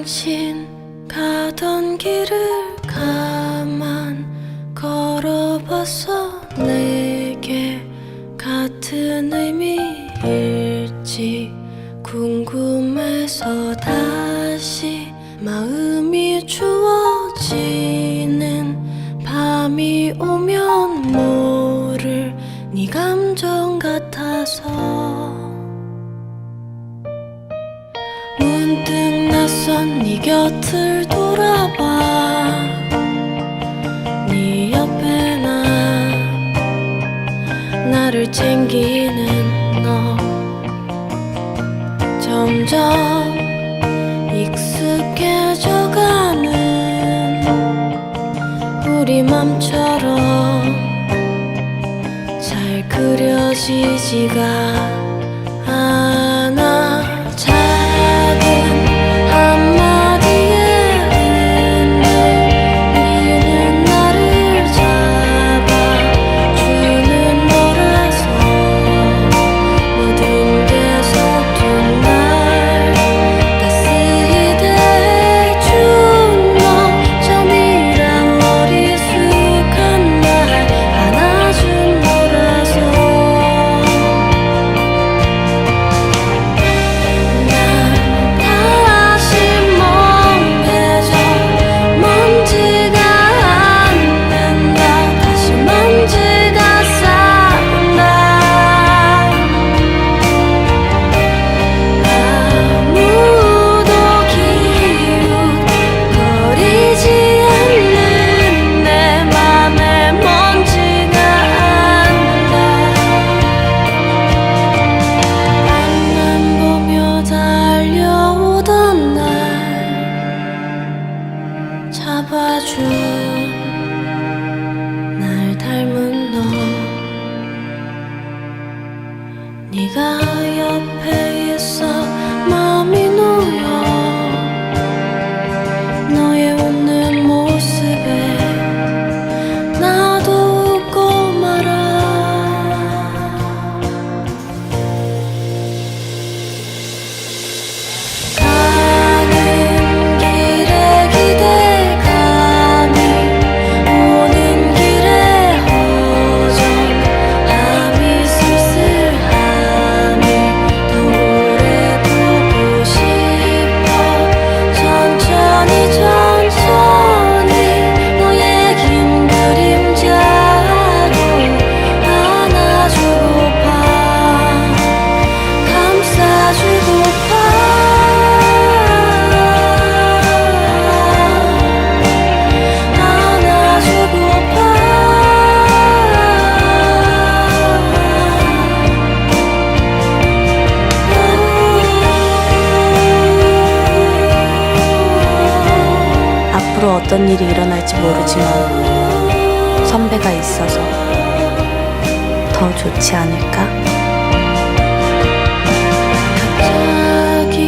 당신 가던 길을 가만 걸어봐서 내게 같은 의미일지 궁금해서 다시 마음이 추워지는 밤이 오면 모를 네 감정 같아서 문득 낯선 네 곁을 돌아봐. 네 옆에 나 나를 챙기는 너. 점점 익숙해져가는 우리 맘처럼 잘 그려지지가 않아 앞으로 어떤 일이 일어날지 모르지만 선배가 있어서 더 좋지 않을까? 갑자기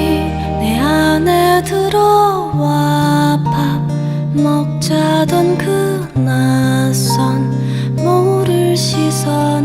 내 안에 들어와 밥 먹자던 그 낯선 모를 시선